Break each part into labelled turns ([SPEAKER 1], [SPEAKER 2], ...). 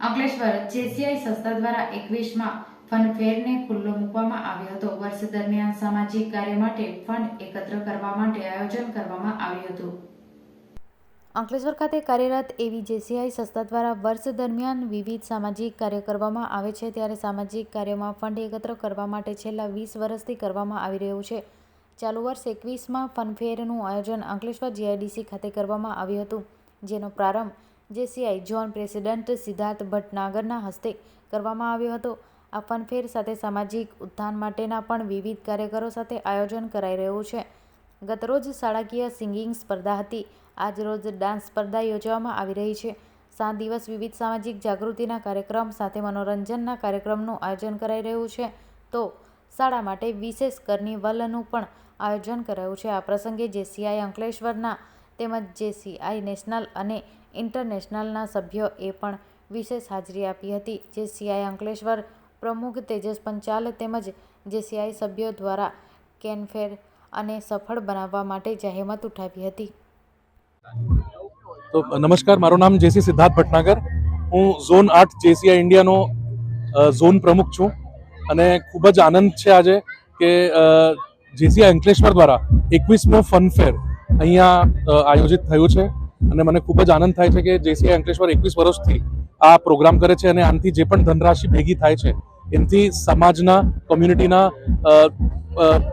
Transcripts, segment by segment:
[SPEAKER 1] Ankleshwar JCI સંસ્થા દ્વારા એકવીસમાં ફનફેરને ખુલ્લો મૂકવામાં આવ્યો હતો. વર્ષ દરમિયાન સામાજિક કાર્ય માટે ફંડ એકત્ર કરવા માટે આયોજન કરવામાં આવ્યું હતું. અંકલેશ્વર ખાતે કાર્યરત એવી જેસીઆઈ સંસ્થા દ્વારા વર્ષ દરમિયાન વિવિધ સામાજિક કાર્ય કરવામાં આવે છે. ત્યારે સામાજિક કાર્યમાં ફંડ એકત્ર કરવા માટે છેલ્લા વીસ વર્ષથી કરવામાં આવી રહ્યું છે. ચાલુ વર્ષ એકવીસમાં ફનફેરનું આયોજન અંકલેશ્વર જીઆઈડીસી ખાતે કરવામાં આવ્યું હતું, જેનો પ્રારંભ જેસીઆઈ ઝોન પ્રેસિડેન્ટ સિદ્ધાર્થ ભટનાગરના હસ્તે કરવામાં આવ્યો હતો. આ ફનફેર સાથે સામાજિક ઉત્થાન માટેના પણ વિવિધ કાર્યકરો સાથે આયોજન કરાઈ રહ્યું છે. ગતરોજ શાળાકીય સિંગિંગ સ્પર્ધા હતી. આજ રોજ ડાન્સ સ્પર્ધા યોજવામાં આવી રહી છે. સાત દિવસ વિવિધ સામાજિક જાગૃતિના કાર્યક્રમ સાથે મનોરંજનના કાર્યક્રમનું આયોજન કરાઈ રહ્યું છે. તો શાળા માટે વિશેષ કર્નિવલનું પણ આયોજન કરાયું છે. આ પ્રસંગે જેસીઆઈ અંકલેશ્વરના તેમજ જે સીઆઈ નેશનલ અને ઇન્ટરનેશનલના સભ્યોએ પણ વિશેષ હાજરી આપી હતી. જે સીઆઈ અંકલેશ્વર પ્રમુખ તેજસ પંચાલ તેમજ જેસીઆઈ સભ્યો દ્વારા કેનફેર અને સફળ બનાવવા માટે જહેમત ઉઠાવી હતી.
[SPEAKER 2] તો નમસ્કાર, મારું નામ જેસી સિદ્ધાર્થ ભટનાગર. હું ઝોન આઠ જેસીઆઈ ઇન્ડિયાનો ઝોન પ્રમુખ છું અને ખૂબ જ આનંદ છે આજે કે જેસીઆઈ અંકલેશ્વર દ્વારા એકવીસમો ફનફેર અહીંયા આયોજિત થયું છે અને મને ખૂબ જ આનંદ થાય છે કે જેસીઆઈ અંકલેશ્વર એકવીસ વર્ષથી આ પ્રોગ્રામ કરે છે અને આનાથી જે પણ ધનરાશિ ભેગી થાય છે, એનાથી સમાજના કોમ્યુનિટીના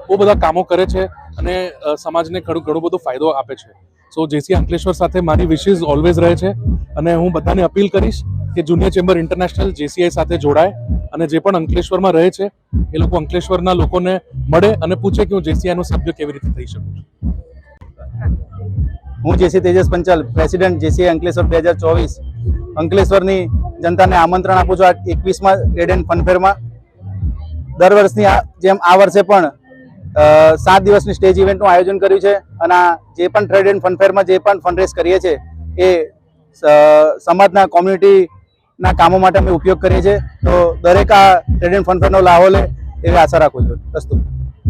[SPEAKER 2] બહુ બધા કામો કરે છે અને સમાજને ઘણો ઘણો બધો ફાયદો આપે છે. સો જેસી અંકલેશ્વર સાથે મારી વિશિસ ઓલવેઝ રહે છે અને હું બધાને અપીલ કરીશ કે જુનિયર ચેમ્બર ઇન્ટરનેશનલ જેસીઆઈ સાથે જોડાય અને જે પણ અંકલેશ્વરમાં રહે છે, એ લોકો અંકલેશ્વરના લોકોને મળે અને પૂછે કે હું જેસીઆઈનો સભ્ય કેવી રીતે થઈ શકું છું.
[SPEAKER 3] હું JC Tejas Panchal president JC Ankleshwar બે હજાર ચોવીસ. અંકલેશ્વરની જનતાને આમંત્રણ આપું છું આ એકવીસમાં રેડ એન્ડ ફનફેરમાં દર વર્ષની જેમ આ વર્ષે પણ સાત દિવસની સ્ટેજ ઇવેન્ટનું આયોજન કર્યું છે અને જે પણ ટ્રેડ એન્ડ ફનફેરમાં જે પણ ફંડરેઝ કરીએ છીએ, એ સમાજના કોમ્યુનિટીના કામો માટે અમે ઉપયોગ કરીએ છીએ. તો દરેક આ ટ્રેડ એન્ડ ફનફેરનો લાહો લે એવી આશા રાખું છું. અસ્તુ.